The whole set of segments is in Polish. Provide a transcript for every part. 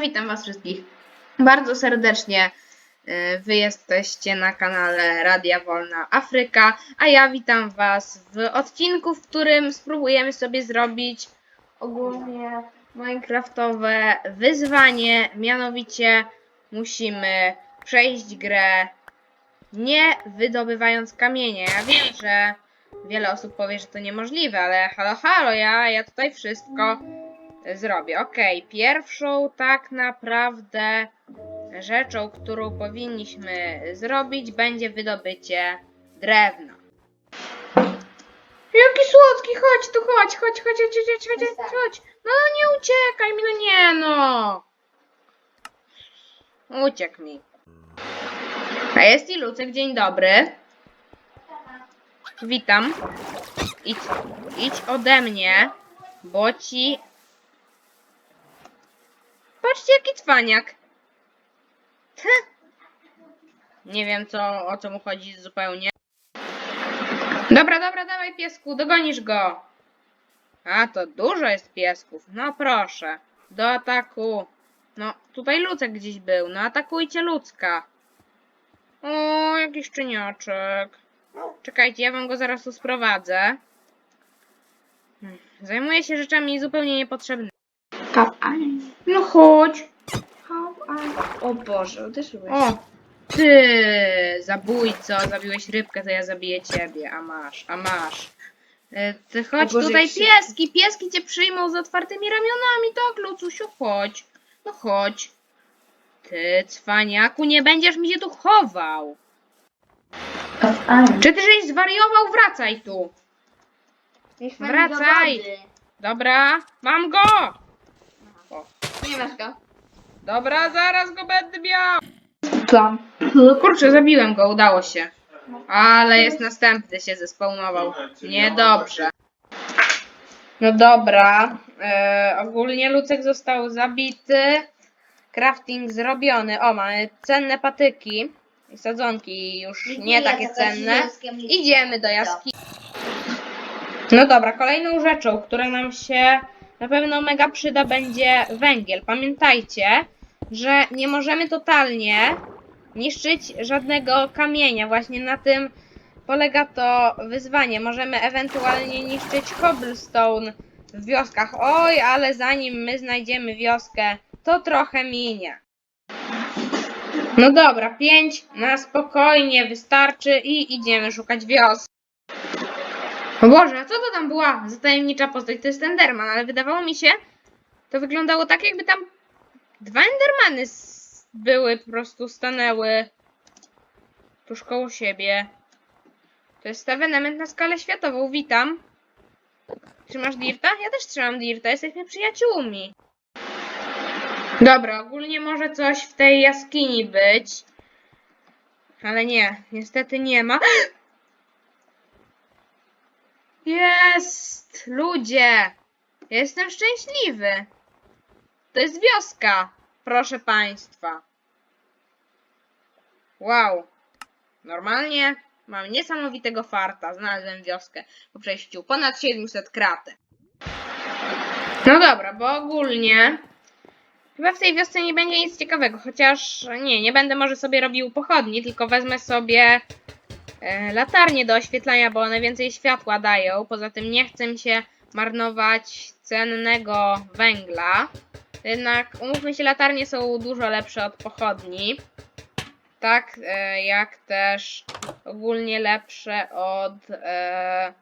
Witam Was wszystkich bardzo serdecznie. Y, Wy jesteście na kanale Radia Wolna Afryka, a ja witam Was w odcinku, w którym spróbujemy sobie zrobić ogólnie minecraftowe wyzwanie. Mianowicie musimy przejść grę nie wydobywając kamienia. Ja wiem, że wiele osób powie, że to niemożliwe, ale halo, halo, ja, ja tutaj wszystko zrobię. Okej, pierwszą tak naprawdę rzeczą, którą powinniśmy zrobić, będzie wydobycie drewna. Jaki słodki, chodź tu, chodź, chodź, chodź, chodź, chodź, chodź, chodź, chodź. No nie uciekaj mi, no nie no. Uciekł mi. A jest i Lucek, dzień dobry. Witam. Idź, idź ode mnie, bo ci Patrzcie, jaki cwaniak. Nie wiem, co, o co mu chodzi zupełnie. Dobra, dobra, dawaj piesku, dogonisz go. A, to dużo jest piesków. No proszę, do ataku. No, tutaj Lucek gdzieś był. No, atakujcie Lucka. O, jakiś szczeniaczek. Czekajcie, ja wam go zaraz tu sprowadzę. Hmm, Zajmuję się rzeczami zupełnie niepotrzebnymi. No chodź. O Boże, uderzyłeś. O, ty zabójco, zabiłeś rybkę, to ja zabiję ciebie, a masz, a masz. E, Ty chodź Boże, tutaj jak się- pieski, pieski cię przyjmą z otwartymi ramionami, tak Lucusiu, chodź. No chodź. Ty, cwaniaku, nie będziesz mi się tu chował. Czy ty żeś zwariował? Wracaj tu. Wracaj. Dobra, mam go. Nie masz go. Dobra, zaraz go będę miał. Plan. Kurczę, zabiłem go, udało się. Ale jest następny, się zespawnował. Niedobrze. No dobra. E, ogólnie Lucek został zabity. Crafting zrobiony. O, mamy cenne patyki. I sadzonki już nie takie cenne. Idziemy do jaskini. No dobra, kolejną rzeczą, która nam się na pewno mega przyda, będzie węgiel. Pamiętajcie, że nie możemy totalnie niszczyć żadnego kamienia. Właśnie na tym polega to wyzwanie. Możemy ewentualnie niszczyć cobblestone w wioskach. Oj, ale zanim my znajdziemy wioskę, to trochę minie. No dobra, pięć na spokojnie wystarczy i idziemy szukać wioski. O Boże, a co to tam była za tajemnicza postać? To jest Enderman, ale wydawało mi się, to wyglądało tak, jakby tam dwa Endermany były, po prostu stanęły tuż koło siebie. To jest ewenement na skalę światową, witam. Trzymasz Dirta? Ja też trzymam Dirta, jesteśmy przyjaciółmi. Dobra, ogólnie może coś w tej jaskini być. Ale nie, niestety nie ma. Jest! Ludzie! Jestem szczęśliwy. To jest wioska, proszę państwa. Wow. Normalnie mam niesamowitego farta. Znalazłem wioskę po przejściu ponad 700 kratek. No dobra, bo ogólnie chyba w tej wiosce nie będzie nic ciekawego, chociaż nie, nie będę może sobie robił pochodni, tylko wezmę sobie latarnie do oświetlania, bo one więcej światła dają. Poza tym nie chcę mi się marnować cennego węgla. Jednak umówmy się, latarnie są dużo lepsze od pochodni. Tak, e, jak też ogólnie lepsze od e,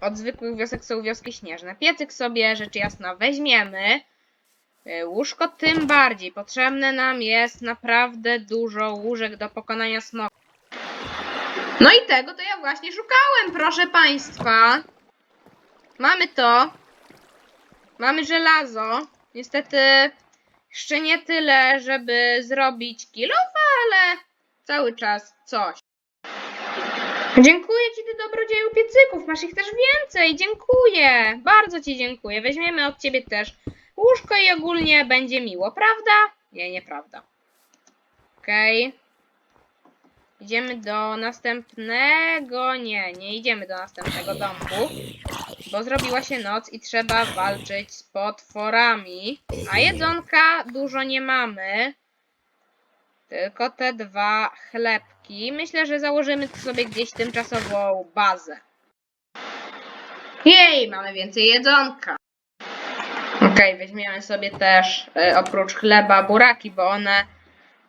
od zwykłych wiosek są wioski śnieżne. Piecyk sobie rzecz jasna weźmiemy. E, Łóżko tym bardziej. Potrzebne nam jest naprawdę dużo łóżek do pokonania smoka. No i tego to ja właśnie szukałem, proszę państwa. Mamy to. Mamy żelazo. Niestety jeszcze nie tyle, żeby zrobić kilofa, ale cały czas coś. Dziękuję ci, ty dobrodzieju piecyków. Masz ich też więcej. Dziękuję. Bardzo ci dziękuję. Weźmiemy od ciebie też łóżko i ogólnie będzie miło, prawda? Nie, nieprawda. Okej. Idziemy do następnego. Nie, nie idziemy do następnego domku. bo zrobiła się noc i trzeba walczyć z potworami. A jedzonka dużo nie mamy. Tylko te dwa chlebki. Myślę, że założymy sobie gdzieś tymczasową bazę. Jej, mamy więcej jedzonka. Okej, weźmiemy sobie też e, oprócz chleba buraki, bo one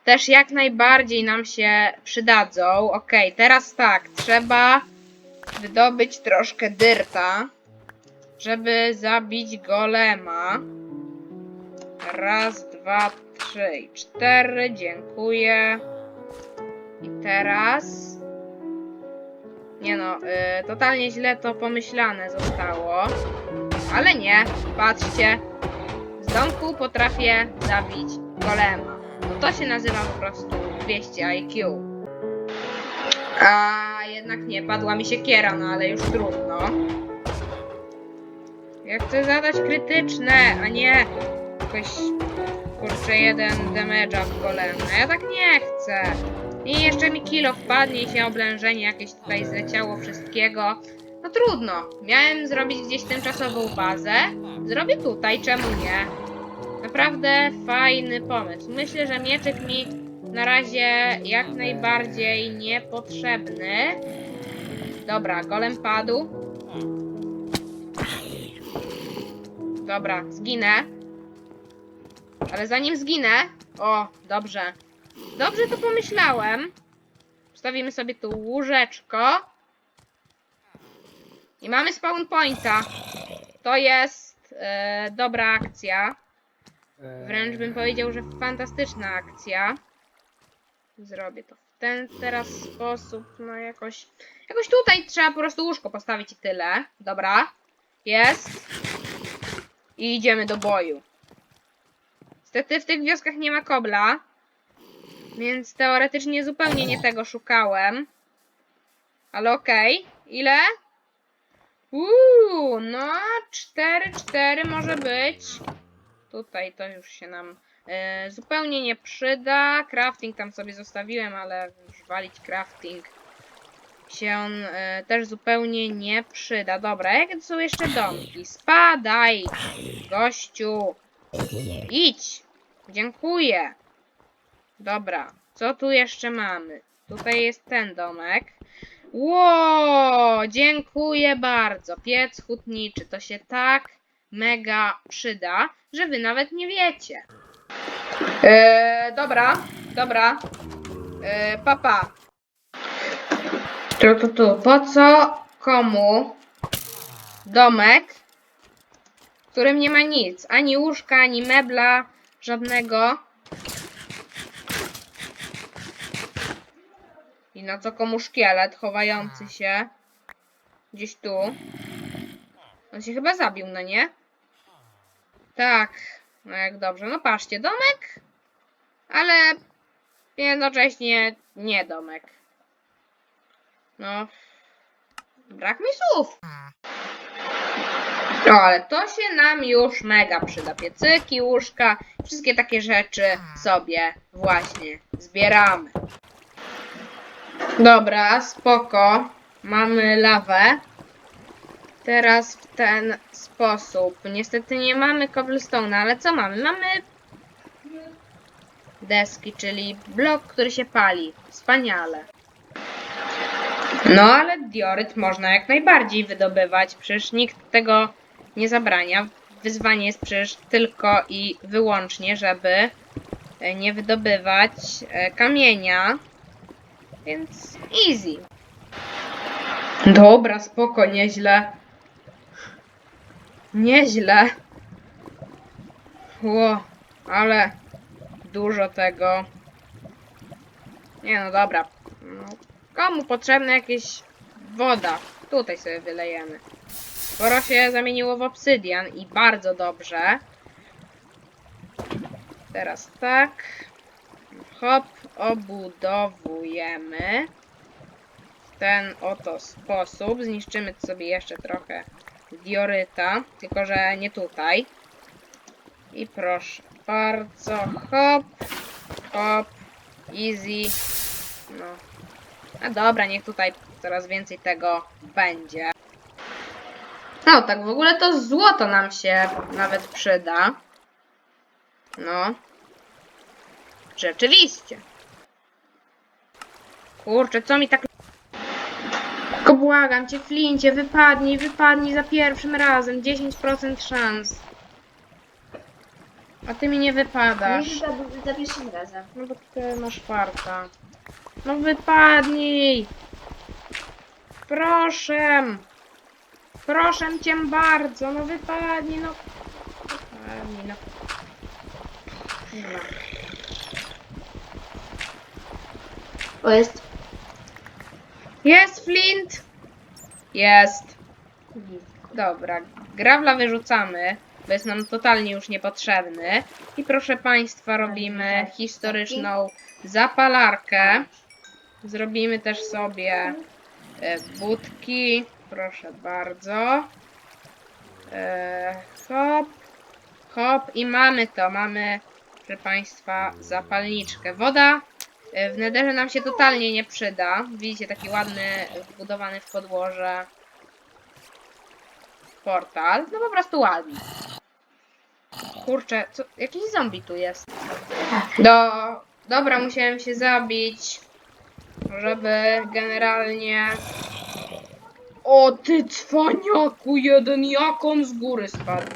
też jak najbardziej nam się przydadzą. Okej, teraz tak, trzeba wydobyć troszkę dyrta, żeby zabić golema. Raz, dwa, trzy i cztery. Dziękuję. I teraz. Nie no, y, totalnie źle to pomyślane zostało. Ale nie, patrzcie. Z domku potrafię zabić golema. To się nazywa po prostu 200 IQ. A jednak nie, padła mi siekiera, no ale już trudno. Ja chcę zadać krytyczne, a nie jakoś kurczę jeden damage'a w. Ja tak nie chcę. I jeszcze mi kilo wpadnie i się oblężenie jakieś tutaj zleciało wszystkiego. No trudno. Miałem zrobić gdzieś tymczasową bazę. Zrobię tutaj, czemu nie? Naprawdę fajny pomysł. Myślę, że mieczyk mi na razie jak najbardziej niepotrzebny. Dobra, golem padł. Dobra, zginę. Ale zanim zginę... O, dobrze. Dobrze to pomyślałem. Wstawimy sobie tu łóżeczko. I mamy spawn pointa. To jest e, dobra akcja. Wręcz bym powiedział, że fantastyczna akcja. Zrobię to w ten teraz sposób. No jakoś. Jakoś tutaj trzeba po prostu łóżko postawić i tyle. Dobra. Jest. I idziemy do boju. Niestety w tych wioskach nie ma kobla. Więc teoretycznie zupełnie nie tego szukałem. Ale okej. Ile? Uuu, no 4, 4 może być. Tutaj to już się nam e, zupełnie nie przyda. Crafting tam sobie zostawiłem, ale już walić crafting się on e, też zupełnie nie przyda. Dobra, jakie są jeszcze domki? Spadaj, gościu. Idź. Dziękuję. Dobra, co tu jeszcze mamy? Tutaj jest ten domek. Ło, dziękuję bardzo. Piec hutniczy to się tak mega przyda, że wy nawet nie wiecie. Eee, dobra, dobra. Eee, papa. Tu, tu, tu. Po co komu domek, w którym nie ma nic? Ani łóżka, ani mebla, żadnego. I na co komu szkielet chowający się gdzieś tu. On się chyba zabił, no nie? Tak, no jak dobrze. No patrzcie, domek, ale jednocześnie nie domek. No, brak mi słów. No, ale to się nam już mega przyda. Piecyki, łóżka, wszystkie takie rzeczy sobie właśnie zbieramy. Dobra, spoko. Mamy lawę. Teraz w ten sposób. Niestety nie mamy cobblestone, ale co mamy? Mamy deski, czyli blok, który się pali. Wspaniale. No ale dioryt można jak najbardziej wydobywać. Przecież nikt tego nie zabrania. Wyzwanie jest przecież tylko i wyłącznie, żeby e, nie wydobywać e, kamienia. Więc easy. Dobra, spoko, nieźle. Nieźle. Ło, ale dużo tego. Nie no dobra. No, komu potrzebna jakieś woda? Tutaj sobie wylejemy. Sporo się zamieniło w obsydian i bardzo dobrze. Teraz tak. Hop, obudowujemy w ten oto sposób. Zniszczymy sobie jeszcze trochę dioryta, tylko że nie tutaj. I proszę bardzo, hop, hop, easy. No. A dobra, niech tutaj coraz więcej tego będzie. No, tak w ogóle to złoto nam się nawet przyda. No. Rzeczywiście. Kurczę, co mi tak... Tylko błagam cię, Flincie, wypadnij, wypadnij za pierwszym razem. 10% szans. A ty mi nie wypadasz. Chyba za pierwszym razem. No bo ty masz farta. No wypadnij! Proszę! Proszę cię bardzo, no wypadnij, no. Wypadnij, no. Dobra. O, jest. Jest Flint! Jest. Dobra, grawla wyrzucamy, bo jest nam totalnie już niepotrzebny. I proszę Państwa, robimy historyczną zapalarkę. Zrobimy też sobie e, budki. Proszę bardzo. E, hop, hop i mamy to. Mamy, proszę Państwa, zapalniczkę. Woda w nederze nam się totalnie nie przyda. Widzicie, taki ładny, wbudowany w podłoże portal. No po prostu ładny. Kurczę, co, jakiś zombie tu jest. Do, dobra, musiałem się zabić, żeby generalnie... O ty cwaniaku jeden, jak on z góry spadł.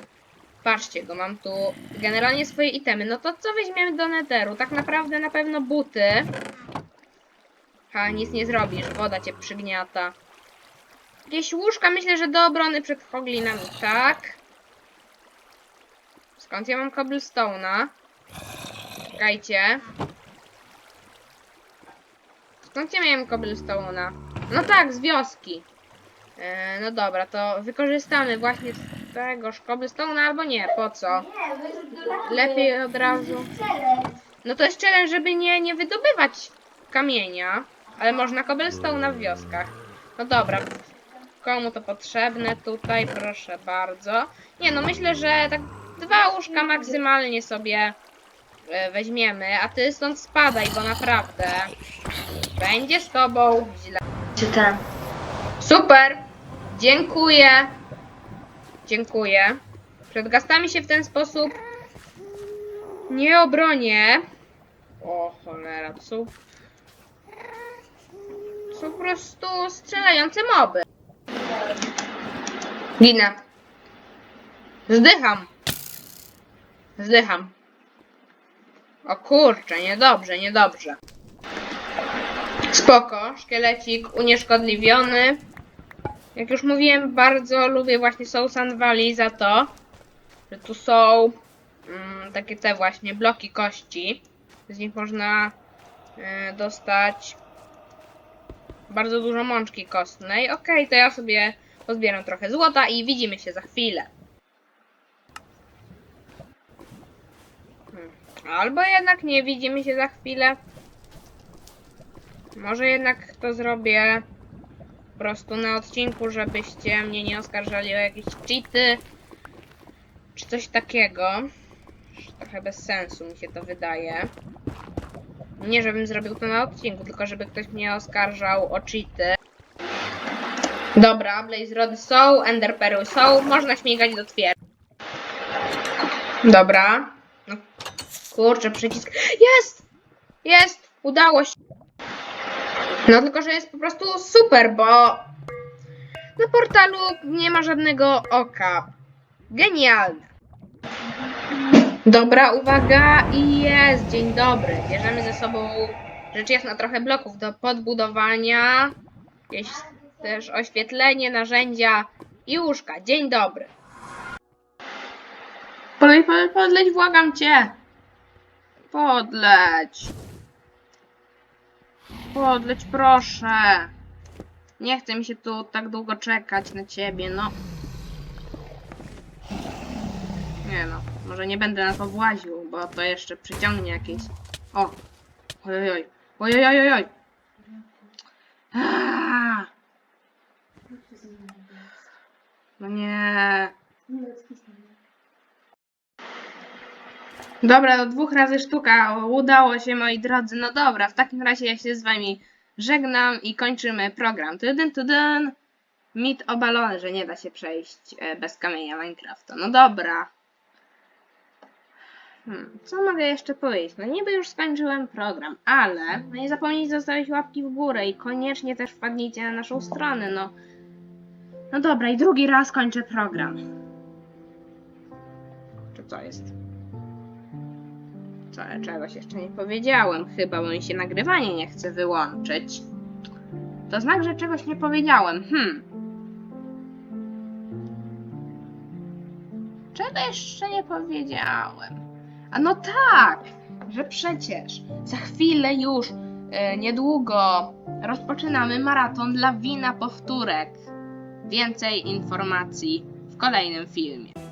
Patrzcie go, mam tu generalnie swoje itemy. No to co weźmiemy do netheru? Tak naprawdę na pewno buty. Ha, nic nie zrobisz, woda cię przygniata. Jakieś łóżka myślę, że do obrony przed hoglinami, tak? Skąd ja mam cobblestone'a? Czekajcie. Skąd ja miałem cobblestone'a? No tak, z wioski. E, no dobra, to wykorzystamy właśnie tegoż cobblestone'a albo nie, po co? Lepiej od razu. No to jest challenge, żeby nie, nie wydobywać kamienia, ale można cobblestone'a w wioskach. No dobra, komu to potrzebne tutaj, proszę bardzo. Nie no, myślę, że tak dwa łóżka maksymalnie sobie e, weźmiemy, a ty stąd spadaj, bo naprawdę będzie z tobą źle. Czytam. Super! Dziękuję! Dziękuję. Przed gastami się w ten sposób nie obronię. O cholera, to są po prostu strzelające moby. Ginę. Zdycham. Zdycham. O kurczę, niedobrze, niedobrze. Spoko, szkielecik unieszkodliwiony. Jak już mówiłem, bardzo lubię właśnie Soul Sand Valley za to, że tu są mm, takie te właśnie bloki kości. Z nich można e, dostać bardzo dużo mączki kostnej. Okej, to ja sobie pozbieram trochę złota i widzimy się za chwilę. Hmm. Albo jednak nie widzimy się za chwilę. Może jednak to zrobię po prostu na odcinku, żebyście mnie nie oskarżali o jakieś cheaty czy coś takiego. Trochę bez sensu mi się to wydaje. Nie, żebym zrobił to na odcinku, tylko żeby ktoś mnie oskarżał o cheaty. Dobra, Blaze Rody są, Ender Perły są, można śmigać do twierdzy. Dobra. No, kurczę, przycisk. Jest! Jest! Udało się. No tylko, że jest po prostu super, bo na portalu nie ma żadnego oka. Genialne. Dobra, uwaga i jest. Dzień dobry. Bierzemy ze sobą rzecz jasna trochę bloków do podbudowania. Jakieś też oświetlenie, narzędzia i łóżka. Dzień dobry. Podleć, podleć, podleć, błagam cię. Podleć. Podleć, proszę. Nie chcę mi się tu tak długo czekać na ciebie, no. Nie no, może nie będę na to właził, bo to jeszcze przyciągnie jakieś... O! Ojojoj! Ojojojoj! Aaa! No nie. Dobra, do dwóch razy sztuka. Udało się, moi drodzy. No dobra, w takim razie ja się z wami żegnam i kończymy program. Tudyn, tudyn. Mit obalony, że nie da się przejść e, bez kamienia Minecrafta. No dobra. Hmm, co mogę jeszcze powiedzieć? No niby już skończyłem program, ale no nie zapomnijcie zostawić łapki w górę i koniecznie też wpadnijcie na naszą stronę, no. No dobra, i drugi raz kończę program. Czy co jest? Co, czegoś jeszcze nie powiedziałem, chyba, bo mi się nagrywanie nie chce wyłączyć. To znak, że czegoś nie powiedziałem. Hmm. Czego jeszcze nie powiedziałem? A no tak, że przecież za chwilę już, e, niedługo rozpoczynamy maraton dla wina powtórek. Więcej informacji w kolejnym filmie.